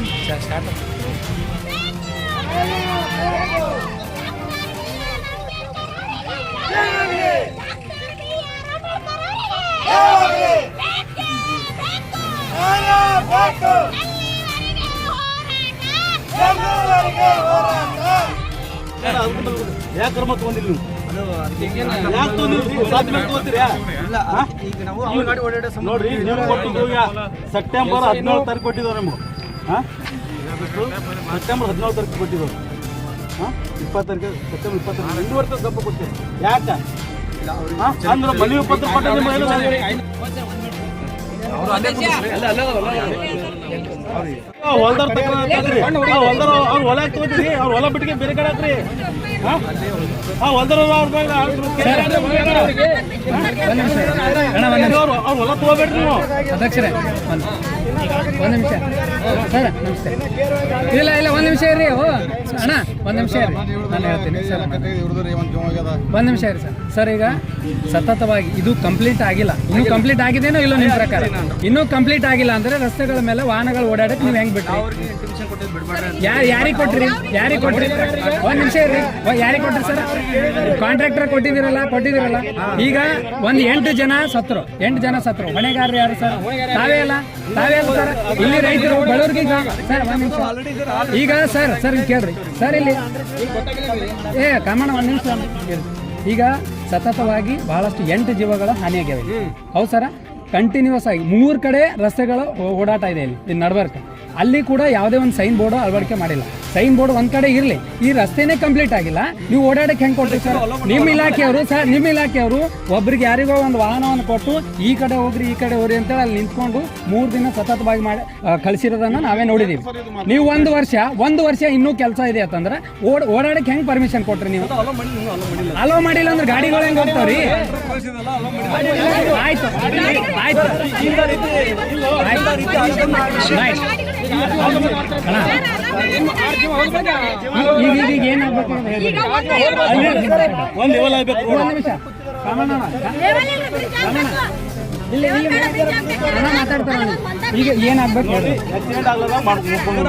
Start ಯಾಕೆ September ಹದಿನೇಳು ತಾರೀಕು ಕೊಟ್ಟಿದ್ದಾರೆ ನಿಮ್ಗೆ. ಹಾಂ? ಸೆಪ್ಟೆಂಬರ್ ಹದಿನಾಲ್ಕು ತಾರೀಕು ಕೊಟ್ಟಿದ್ದು ಹಾಂ? ಇಪ್ಪತ್ತು ತಾರೀಕು ಸೆಪ್ಟೆಂಬರ್ ಇಪ್ಪತ್ತು ತಾರೀಕು ಎರಡು ವರ್ಷ ದಪ್ಪ ಕೊಟ್ಟೆ. ಯಾಕೆ? ಅಂದ್ರೆ ಮನೆ ಪತ್ರ ಕೊಟ್ಟ ಹೊಲ್ದಾರ ತಗೊಂಡ್ರಿ ಹೊಲ್ದಾರ ಅವ್ರ ಹೊಲ ತಗೋತೀರಿ ಅವ್ರ ಹೊಲ ಬಿಟ್ಟಿಗೆ ಬೇರೆ ಕಡೆ ಹಾಕ್ರಿ ಹಾಂ? ಹಾಂ ಹೊಲ್ದಾರ ಅವ್ರ ಹೊಲ ತಗೋಬೇಡ್ರಿ ನೀವು. ಅಧ್ಯಕ್ಷರೇ ಒಂದು ನಿಮಿಷ. ಸರ್ ನಮಸ್ತೆ. ಇಲ್ಲ ಇಲ್ಲ ಒಂದು ನಿಮಿಷ ಇರ್ರಿ. ಓ ಅಣ್ಣ ಒಂದು ನಿಮಿಷ ಇರ್ರಿ. ನಾನು ಹೇಳ್ತೀನಿ. ಸರ್ ಒಂದು ನಿಮಿಷ. ಇರಿ ಸರ್. ಸರ್ ಈಗ ಸತತವಾಗಿ ಇದು ಕಂಪ್ಲೀಟ್ ಆಗಿಲ್ಲ. ಇನ್ನು ಕಂಪ್ಲೀಟ್ ಆಗಿದೇನೋ ಇಲ್ಲೋ ನಿಮ್ಮ ಪ್ರಕಾರ? ಇನ್ನೂ ಕಂಪ್ಲೀಟ್ ಆಗಿಲ್ಲ ಅಂದ್ರೆ ರಸ್ತೆಗಳ ಮೇಲೆ ವಾಹನಗಳು ಓಡಾಡಕ್ಕೆ ನೀವು ಹೆಂಗ್ ಯಾರು ಯಾರಿಗೆ ಕೊಟ್ರಿ? ಯಾರಿಗೆ ಕೊಟ್ರಿ? ಒಂದ್ ನಿಮಿಷ ಇರ್ರಿ. ಯಾರಿಗೆ ಕೊಟ್ರಿ ಸರ್? ಕಾಂಟ್ರಾಕ್ಟರ್ ಕೊಟ್ಟಿದ್ದೀರಲ್ಲ ಕೊಟ್ಟಿದ್ದೀರಲ್ಲ. ಈಗ ಒಂದ್ ಎಂಟು ಜನ ಸತ್ರು, ಎಂಟು ಜನ ಸತ್ರು. ಹೊಣೆಗಾರರು ಯಾರು ಸರ್? ತಾವೇ ಅಲ್ಲ? ತಾವೇ ಅಲ್ಲ ಸರ್? ಇಲ್ಲಿ ರೈತರು, ಬಡವ್ರಿಗೆ ಸರ್, ಒಂದ್ ನಿಮಿಷ. ಈಗ ಸರ್ ಸರ್ ಕೇಳ್ರಿ. ಸರ್, ಇಲ್ಲಿ. ಏ ಕಮಣ ಒಂದ್ ನಿಮಿಷ. ಈಗ ಸತತವಾಗಿ ಬಹಳಷ್ಟು ಎಂಟು ಜೀವಗಳ ಹಾನಿಯಾಗ್ಯಾವೆ ಹೌದು ಸರ? ಕಂಟಿನ್ಯೂಸ್ ಆಗಿ ಮೂರು ಕಡೆ ರಸ್ತೆಗಳು ಓಡಾಟ ಇದೆ ಇಲ್ಲಿ ಇಲ್ಲಿ ನಡ್ಬರ್ಕ. ಅಲ್ಲಿ ಕೂಡ ಯಾವುದೇ ಒಂದು ಸೈನ್ ಬೋರ್ಡ್ ಅಳವಡಿಕೆ ಮಾಡಿಲ್ಲ. ಸೈನ್ ಬೋರ್ಡ್ ಒಂದ್ ಕಡೆ ಇರಲಿ. ಈ ರಸ್ತೆನೇ ಕಂಪ್ಲೀಟ್ ಆಗಿಲ್ಲ. ನೀವು ಓಡಾಡಕ್ಕೆ ಹೆಂಗ್ ಕೊಡ್ತೀವಿ ಸರ್? ನಿಮ್ಮ ಇಲಾಖೆಯವರು ಸರ್ ನಿಮ್ಮ ಇಲಾಖೆಯವರು ಒಬ್ರಿಗೆ ಯಾರಿಗೋ ಒಂದು ವಾಹನವನ್ನು ಕೊಟ್ಟು ಈ ಕಡೆ ಹೋಗ್ರಿ, ಈ ಕಡೆ ಹೋಗ್ರಿ ಅಂತೇಳಿ ಅಲ್ಲಿ ನಿಂತ್ಕೊಂಡು ಮೂರು ದಿನ ಸತತವಾಗಿ ಮಾಡಿ ಕಳಿಸಿರೋದನ್ನ ನಾವೇ ನೋಡಿದೀವಿ. ನೀವು ಒಂದು ವರ್ಷ ಒಂದು ವರ್ಷ ಇನ್ನೂ ಕೆಲಸ ಇದೆ ಅಂತಂದ್ರೆ ಓಡ್, ಓಡಾಡಕ್ಕೆ ಹೆಂಗ್ ಪರ್ಮಿಷನ್ ಕೊಟ್ರಿ ನೀವು? ಅಲೋ ಮಾಡಿಲ್ಲ ಅಂದ್ರೆ ಗಾಡಿಗಳು ಹೆಂಗ್ ಹೋಗ್ತಾವ್ರಿ? ಆಯ್ತು. ಈಗ ಈಗ ಈಗ ಏನಾಗ್ಬೇಕು ಅಂತ ಹೇಳಿ ಒಂದು ಲೆವೆಲ್ ಆಗ್ಬೇಕು ಒಂದು ನಿಮಿಷ ಕಾಮಣ್ಣ ಇಲ್ಲ ಇಲ್ಲ ಅಣ್ಣ ಮಾತಾಡ್ತಾರ ಈಗ ಏನಾಗ್ಬೇಕು ಆಕ್ಸಿಡೆಂಟ್ ಆಗಲ್ಲ ಮಾಡ್ಕೊಂಡು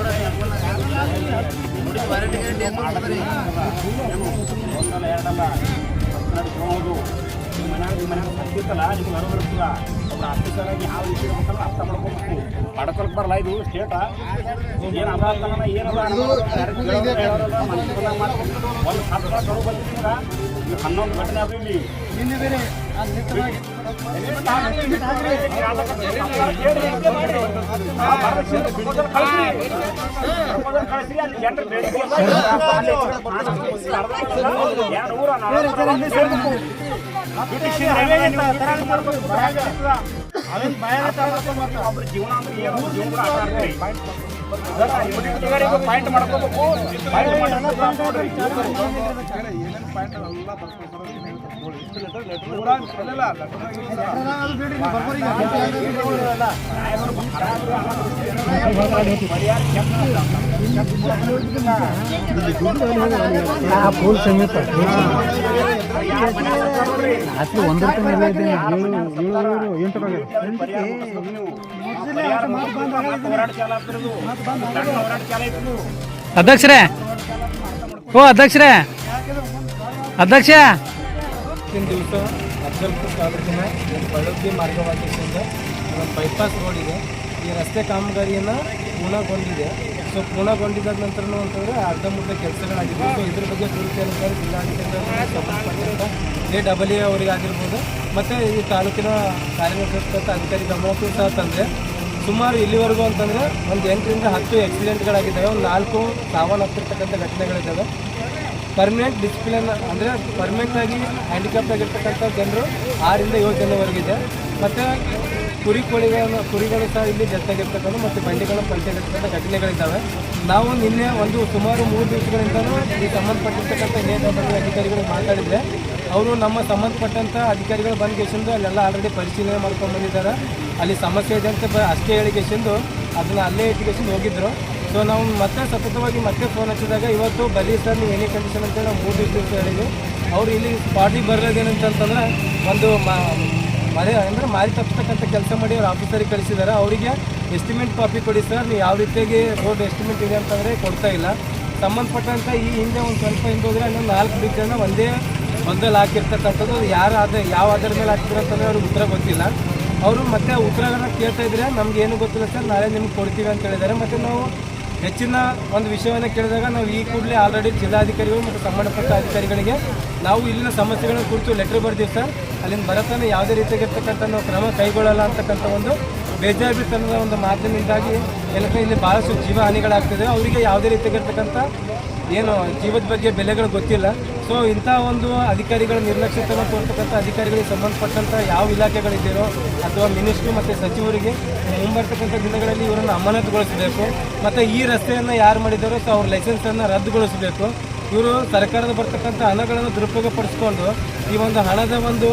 ಅರ್ಥ ನಿಮಿಷ ಮಾಡ್ಕೊಳಕ್ ಬರಲ್ಲ ಇದು ಸ್ಟೇಟ ಏನ್ ಅಪರಾಧ ಏನಲ್ಲ ಒಂದು ಹತ್ತು ಕಡು ಬಂದಿದ್ದೀಗ ಹನ್ನೊಂದು ಘಟನೆ ಅದು ಇಲ್ಲಿ ಜೀವನ ಅಂದ್ರೆ ಏನು ಜೀವನ ಆಟ ಆಡ್ತೀವಿ ಪಾಯಿಂಟ್ ಮಾಡ್ಕೋಬೇಕು ಪಾಯಿಂಟ್ ನೋಡ್ರಿ ಫುಲ್ ಸಮೀಪ ರಾತ್ರಿ ಒಂದು ರೂಪಾಯಿ ಆಯ್ತು ಅಧ್ಯಕ್ಷರೇ ಓ ಅಧ್ಯಕ್ಷರೇ ಅಧ್ಯಕ್ಷ ದಿವಸ ಅಫಜಲ್ಪುರ ತಾಲೂಕಿನ ಬಳ್ಳೊತ್ತಿ ಮಾರ್ಗವಾಗಿ ಬೈಪಾಸ್ ರೋಡ್ ಇದೆ ಈ ರಸ್ತೆ ಕಾಮಗಾರಿಯನ್ನು ಪೂರ್ಣಗೊಂಡಿದೆ. ಸೊ ಪೂರ್ಣಗೊಂಡಿದ್ದ ನಂತರ ಅಂತಂದರೆ ಅರ್ಧ ಮುಂದೆ ಕೆಲಸಗಳಾಗಿದೆ ಸೊ ಇದ್ರ ಬಗ್ಗೆ ಕುರಿತು ಸಂಬಂಧಪಟ್ಟಂಥ ಎ ಡಬಲ್ ಎ ಅವರಿಗಾಗಿರ್ಬೋದು ಮತ್ತು ಈ ತಾಲೂಕಿನ ಕಾರ್ಯನಿರ್ವಹಿಸ್ತಕ್ಕಂಥ ಅಧಿಕಾರಿ ಗಮನಕ್ಕೂ ಸಹ ತಂದೆ. ಸುಮಾರು ಇಲ್ಲಿವರೆಗೂ ಅಂತಂದರೆ ಒಂದು ಎಂಟರಿಂದ ಹತ್ತು ಆಕ್ಸಿಡೆಂಟ್ಗಳಾಗಿದ್ದಾವೆ ಒಂದು ನಾಲ್ಕು ಸಾವನ್ನಪ್ಪಿರ್ತಕ್ಕಂಥ ಘಟನೆಗಳಿದ್ದಾವೆ. ಪರ್ಮನೆಂಟ್ ಡಿಸಿಪ್ಲಿನ್ ಅಂದರೆ ಪರ್ಮನೆಂಟಾಗಿ ಹ್ಯಾಂಡಿಕ್ಯಾಪ್ ಆಗಿರ್ತಕ್ಕಂಥ ಜನರು ಆರಿಂದ ಏಳು ಜನವರೆಗಿದೆ. ಮತ್ತು ಕುರಿ ಕೋಳಿಗಳನ್ನು ಕುರಿಗಳು ಸಹ ಇಲ್ಲಿ ಜಾಸ್ತಿಯಾಗಿರ್ತಕ್ಕಂಥ ಮತ್ತು ಬಂಡಿಗಳು ಪಂಚಾಗಿರ್ತಕ್ಕಂಥ ಘಟನೆಗಳಿದ್ದಾವೆ. ನಾವು ನಿನ್ನೆ ಒಂದು ಸುಮಾರು ಮೂರು ದಿವಸಗಳಿಂದಲೂ ಈ ಸಂಬಂಧಪಟ್ಟಿರ್ತಕ್ಕಂಥ ನೇತಾಪದ ಅಧಿಕಾರಿಗಳು ಮಾತಾಡಿದರೆ, ಅವರು ನಮ್ಮ ಸಂಬಂಧಪಟ್ಟಂಥ ಅಧಿಕಾರಿಗಳು ಬಂದು ಕೇಸಂದು ಅಲ್ಲೆಲ್ಲ ಆಲ್ರೆಡಿ ಪರಿಶೀಲನೆ ಮಾಡ್ಕೊಂಡು ಬಂದಿದ್ದಾರೆ. ಅಲ್ಲಿ ಸಮಸ್ಯೆ ಇದೆ ಅಂತ ಬ ಅಷ್ಟೇ ಹೇಳಿ ಸಿಂದು ಅದನ್ನು ಅಲ್ಲೇ ಇಟ್ಕೊಂಡು ಹೋಗಿದ್ರು. ಸೊ ನಾವು ಮತ್ತೆ ಸತತವಾಗಿ ಮತ್ತೆ ಫೋನ್ ಹಚ್ಚಿದಾಗ ಇವತ್ತು ಬರೀ ಸರ್, ನೀವು ಏನೇ ಕಂಡೀಷನ್ ಅಂತೇಳಿ ನಾವು ಮೂರು ದಿವಸ ಹೇಳಿದ್ವಿ. ಅವರು ಇಲ್ಲಿ ಸ್ಪಾಟಿಗೆ ಬರೋದೇನಂತಂತಂದ್ರೆ ಒಂದು ಮರೆ ಅಂದರೆ ಮಾರಿ ತಪ್ಪಿಸ್ತಕ್ಕಂಥ ಕೆಲಸ ಮಾಡಿ ಅವ್ರು ಆಫೀಸರಿಗೆ ಕಳಿಸಿದ್ದಾರೆ ಅವರಿಗೆ ಎಸ್ಟಿಮೇಟ್ ಕಾಪಿ ಕೊಡಿ ಸರ್ ನೀವು ಯಾವ ರೀತಿಯಾಗಿ ರೋಡ್ ಎಸ್ಟಿಮೇಟ್ ಇದೆ ಅಂತಂದರೆ ಕೊಡ್ತಾ ಇಲ್ಲ. ಸಂಬಂಧಪಟ್ಟಂಥ ಈ ಹಿಂದೆ ಒಂದು ಸ್ವಲ್ಪ ಹಿಂದೆ ಹೋದರೆ ಇನ್ನೊಂದು ನಾಲ್ಕು ಬ್ರಿಡ್ಜನ್ನು ಒಂದೇ ಒಂದಲ್ಲಿ ಹಾಕಿರ್ತಕ್ಕಂಥದ್ದು. ಅದು ಯಾರು ಆದ, ಯಾವ ಆಧಾರ ಮೇಲೆ ಹಾಕ್ತಾರೆ ಅಂತಂದರೆ ಅವ್ರಿಗೆ ಉತ್ತರ ಗೊತ್ತಿಲ್ಲ. ಅವರು ಮತ್ತೆ ಉತ್ತರಗಳನ್ನ ಕೇಳ್ತಾ ಇದ್ರೆ ನಮ್ಗೆ ಏನು ಗೊತ್ತಿಲ್ಲ ಸರ್ ನಾಳೆ ನಿಮ್ಗೆ ಕೊಡ್ತೀವಿ ಅಂತ ಹೇಳಿದ್ದಾರೆ. ಮತ್ತು ನಾವು ಹೆಚ್ಚಿನ ಒಂದು ವಿಷಯವನ್ನು ಕೇಳಿದಾಗ ನಾವು ಈ ಕೂಡಲೇ ಆಲ್ರೆಡಿ ಜಿಲ್ಲಾಧಿಕಾರಿಗಳು ಮತ್ತು ಸಂಬಂಧಪಟ್ಟ ಅಧಿಕಾರಿಗಳಿಗೆ ನಾವು ಇಲ್ಲಿನ ಸಮಸ್ಯೆಗಳನ್ನು ಕುರಿತು ಲೆಟರ್ ಬರ್ತೀವಿ ಸರ್ ಅಲ್ಲಿಂದ ಬರತನ ಯಾವುದೇ ರೀತಿಯಾಗಿರ್ತಕ್ಕಂಥ ನಾವು ಕ್ರಮ ಕೈಗೊಳ್ಳಲ್ಲ ಅಂತಕ್ಕಂಥ ಒಂದು ಬೇಜಾರಿತನದ ಒಂದು ಮಾತಿನಿಂದಾಗಿ ಎಲ್ಲ ಇಲ್ಲಿ ಭಾಳಷ್ಟು ಜೀವ ಹಾನಿಗಳಾಗ್ತಿದೆ. ಅವರಿಗೆ ಯಾವುದೇ ರೀತಿಯಾಗಿರ್ತಕ್ಕಂಥ ಏನು ಜೀವದ ಬಗ್ಗೆ ಬೆಲೆಗಳು ಗೊತ್ತಿಲ್ಲ. ಸೊ ಇಂಥ ಒಂದು ಅಧಿಕಾರಿಗಳ ನಿರ್ಲಕ್ಷ್ಯತನ ತೋರ್ತಕ್ಕಂಥ ಅಧಿಕಾರಿಗಳಿಗೆ ಸಂಬಂಧಪಟ್ಟಂಥ ಯಾವ ಇಲಾಖೆಗಳಿದ್ದೀರೋ ಅಥವಾ ಮಿನಿಸ್ಟ್ರು ಮತ್ತು ಸಚಿವರಿಗೆ ಮುಂಬರ್ತಕ್ಕಂಥ ದಿನಗಳಲ್ಲಿ ಇವರನ್ನು ಅಮಾನತುಗೊಳಿಸಬೇಕು. ಮತ್ತು ಈ ರಸ್ತೆಯನ್ನು ಯಾರು ಮಾಡಿದ್ದಾರೋ ಸೊ ಅವ್ರ ಲೈಸೆನ್ಸನ್ನು ರದ್ದುಗೊಳಿಸಬೇಕು. ಇವರು ಸರ್ಕಾರದ ಬರ್ತಕ್ಕಂಥ ಹಣಗಳನ್ನು ದುರುಪಯೋಗಪಡಿಸ್ಕೊಂಡು ಈ ಒಂದು ಹಣದ ಒಂದು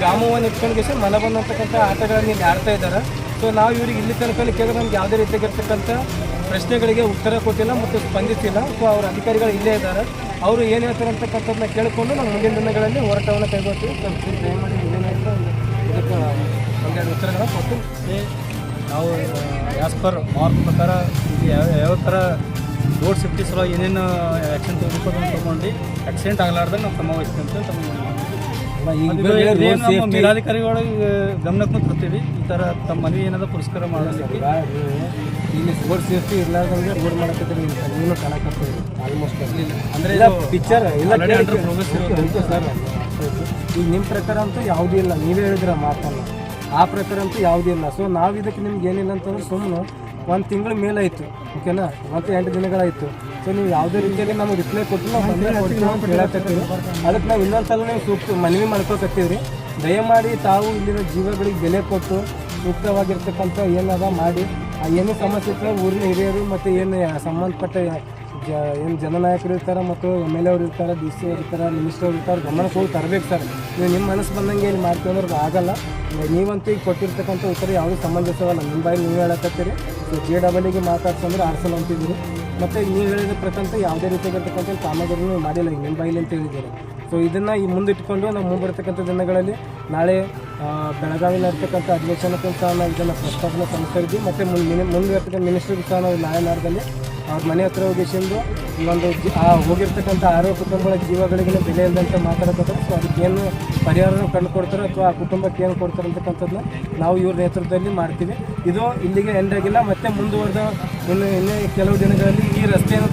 ಗ್ರಾಮವನ್ನು ಇಟ್ಕೊಂಡು ಇಟ್ಕೊಂಡು ಮನ ಬಂದಂತಕ್ಕಂಥ ಆಟಗಳನ್ನು ಇಲ್ಲಿ ಆಡ್ತಾ ಇದ್ದಾರೆ. ಸೊ ನಾವು ಇವ್ರಿಗೆ ಇಲ್ಲಿ ತನಕ ಕೇಳಿದ್ರೆ ನಮ್ಗೆ ಯಾವುದೇ ರೀತಿಯಾಗಿರ್ತಕ್ಕಂಥ ಪ್ರಶ್ನೆಗಳಿಗೆ ಉತ್ತರ ಕೊಟ್ಟಿಲ್ಲ ಮತ್ತು ಸ್ಪಂದಿಸಿಲ್ಲ. ಸೊ ಅವರ ಅಧಿಕಾರಿಗಳು ಇಲ್ಲೇ ಇದ್ದಾರೆ. ಅವರು ಏನು ಹೇಳ್ತಾರೆ ಅಂತಕ್ಕಂಥದ್ದನ್ನ ಕೇಳಿಕೊಂಡು ನಾವು ಮುಂದಿನ ದಿನಗಳಲ್ಲಿ ಹೋರಾಟವನ್ನು ಕೈಗೊಳ್ತೀವಿ. ದಯಮಾಡಿ ಏನಾಯಿತು ಇದಕ್ಕೆ ಒಂದೆರಡು ಉತ್ತರಗಳ ಕೊಟ್ಟು ನಾವು ಆ್ಯಸ್ ಪರ್ ಮಾರ್ಕ್ ಪ್ರಕಾರ ಯಾವ ಯಾವ ಥರ ರೋಡ್ ಸೇಫ್ಟಿ ಸಲ ಏನೇನು ಆ್ಯಕ್ಷನ್ ತೆಗೆದುಕೊಂಡು ತೊಗೊಂಡು ಆಕ್ಸಿಡೆಂಟ್ ಆಗಲಾರ್ದಂಗೆ ನಾವು ಕ್ರಮ ಅಂತ ತಮ್ಮ ಮೇಲಾಧಿಕಾರಿಗಳಿಗೆ ಗಮನಕ್ಕೂ ತರ್ತೀವಿ. ಈ ಥರ ತಮ್ಮ ಮನವಿ ಏನಾದ ಪುರಸ್ಕಾರ ಮಾಡೋದಕ್ಕೆ ಇಲ್ಲಿ ರೋಡ್ ಸೇಫ್ಟಿ ಇರ್ಲಾರ್ದಂಗೆ ರೋಡ್ ಮಾಡಕತ್ತೀರಿ ನೀನು ಕಾಣಕತ್ತೀರಿ. ಆಲ್ಮೋಸ್ಟ್ ಅಂದರೆ ಇಲ್ಲ ಪಿಕ್ಚರ್ ಇಲ್ಲ ಸರ್ ಈಗ ನಿಮ್ಮ ಪ್ರಕಾರ ಅಂತೂ ಯಾವುದೂ ಇಲ್ಲ. ನೀವೇ ಹೇಳಿದ್ರ ಮಾತನ್ನ ಆ ಪ್ರಕಾರ ಅಂತೂ ಯಾವುದೂ ಇಲ್ಲ. ಸೊ ನಾವು ಇದಕ್ಕೆ ನಿಮ್ಗೆ ಏನಿಲ್ಲ ಅಂತಂದ್ರೆ ಸುಮ್ಮನೆ ಒಂದು ತಿಂಗಳ ಮೇಲಾಯಿತು ಓಕೆನಾ? ಮತ್ತು ಎಂಟು ದಿನಗಳಾಯಿತು. ಸೊ ನೀವು ಯಾವುದೇ ರೀತಿಯಲ್ಲಿ ನಮಗೆ ರಿಪ್ಲೈ ಕೊಟ್ಟು ನಾವು ಹೇಳಕತ್ತೀವಿ. ಅದಕ್ಕೆ ನಾವು ಇನ್ನೊಂದು ಸಲ ನೀವು ಸೂಕ್ತ ಮನವಿ ಮಾಡ್ಕೊಕತ್ತೀವಿ ದಯಮಾಡಿ ತಾವು ಇಲ್ಲಿನ ಜೀವಗಳಿಗೆ ಬೆಲೆ ಕೊಟ್ಟು ಸೂಕ್ತವಾಗಿರ್ತಕ್ಕಂಥ ಏನದ ಮಾಡಿ. ಏನೇ ಸಮಸ್ಯೆ ಇರ್ತಾರೆ ಊರಿನ ಹಿರಿಯರು ಮತ್ತು ಏನು ಸಂಬಂಧಪಟ್ಟ, ಜ, ಏನು ಜನನಾಯಕರು ಇರ್ತಾರೆ ಮತ್ತು ಎಂ ಎಲ್ ಎವ್ರು ಇರ್ತಾರೆ, ಡಿ ಸಿ ಅವ್ರು ಇರ್ತಾರೆ, ಮಿನಿಸ್ಟರ್ ಇರ್ತಾರೆ, ಗಮನಕ್ಕೆ ಹೋಗಿ ತರಬೇಕು ಸರ್. ನೀವು ನಿಮ್ಮ ಮನಸ್ಸು ಬಂದಂಗೆ ಏನು ಮಾಡ್ತೀವಿ ಅಂದ್ರೆ ಆಗಲ್ಲ. ನೀವಂತೂ ಈಗ ಕೊಟ್ಟಿರ್ತಕ್ಕಂಥ ಉತ್ತರ ಯಾವುದೂ ಸಂಬಂಧಿಸೋಲ್ಲ ನಿಮ್ಮ ಬಾಯಿ ನೀವು ಹೇಳಕತ್ತೀರಿ. ಸೊ ಜೆ ಡಬಲಿಗೆ ಮಾತಾಡ್ಸಂದ್ರೆ ಆರ್ಸಲ್ ಅಂತಿದ್ದೀರಿ ಮತ್ತು ನೀವು ಹೇಳಿದ ಪ್ರಕಂತ ಯಾವುದೇ ರೀತಿಯಾಗಿರ್ತಕ್ಕಂಥ ನೀವು ಮಾಡಿಲ್ಲ. ಈಗ ನಿಮ್ಮ ಬಾಯಿಲಿ ಅಂತ ಹೇಳಿದ್ದೀರಿ. ಸೊ ಇದನ್ನು ಈ ಮುಂದಿಟ್ಕೊಂಡು ನಾವು ಮುಂಬರ್ತಕ್ಕಂಥ ದಿನಗಳಲ್ಲಿ ನಾಳೆ ಆ, ಬೆಳಗಾವಿಯಲ್ಲಿ ಇರ್ತಕ್ಕಂಥ ಸಹ ನಾವು ಇದನ್ನು ಪ್ರಸ್ತಾಪನೆ ಸಲ್ಲಿಸಿದ್ವಿ ಮತ್ತು ಮುಂದೆ ಮುಂದೆ ಮಿನಿಸ್ಟ್ರಿಗೂ ಸಹ ನಾವು ನ್ಯಾಯಾಲಯದಲ್ಲಿ ಅವ್ರ ಮನೆ ಹತ್ರ ಹೋಗಿಸಿಂದು ಒಂದು ಆ ಹೋಗಿರ್ತಕ್ಕಂಥ ಆರೋ ಕುಟುಂಬಗಳ ಜೀವಗಳಿಗೆ ಬೆಲೆ ಇಲ್ಲದಂತೆ ಮಾತಾಡೋದಾದ್ರೆ ಸೊ ಅದಕ್ಕೇನು ಪರಿಹಾರನ ಕಂಡುಕೊಡ್ತಾರೋ ಅಥವಾ ಆ ಕುಟುಂಬಕ್ಕೆ ಏನು ಕೊಡ್ತಾರೆ ಅಂತಕ್ಕಂಥದ್ದನ್ನ ನಾವು ಇವ್ರ ನೇತೃತ್ವದಲ್ಲಿ ಮಾಡ್ತೀವಿ. ಇದು ಇಲ್ಲಿಗೆ ಎಂಡ್ ಆಗಿಲ್ಲ. ಮತ್ತೆ ಮುಂದುವರೆದ ಇನ್ನು ಇನ್ನೂ ಕೆಲವು ದಿನಗಳಲ್ಲಿ ಈ ರಸ್ತೆಯನ್ನು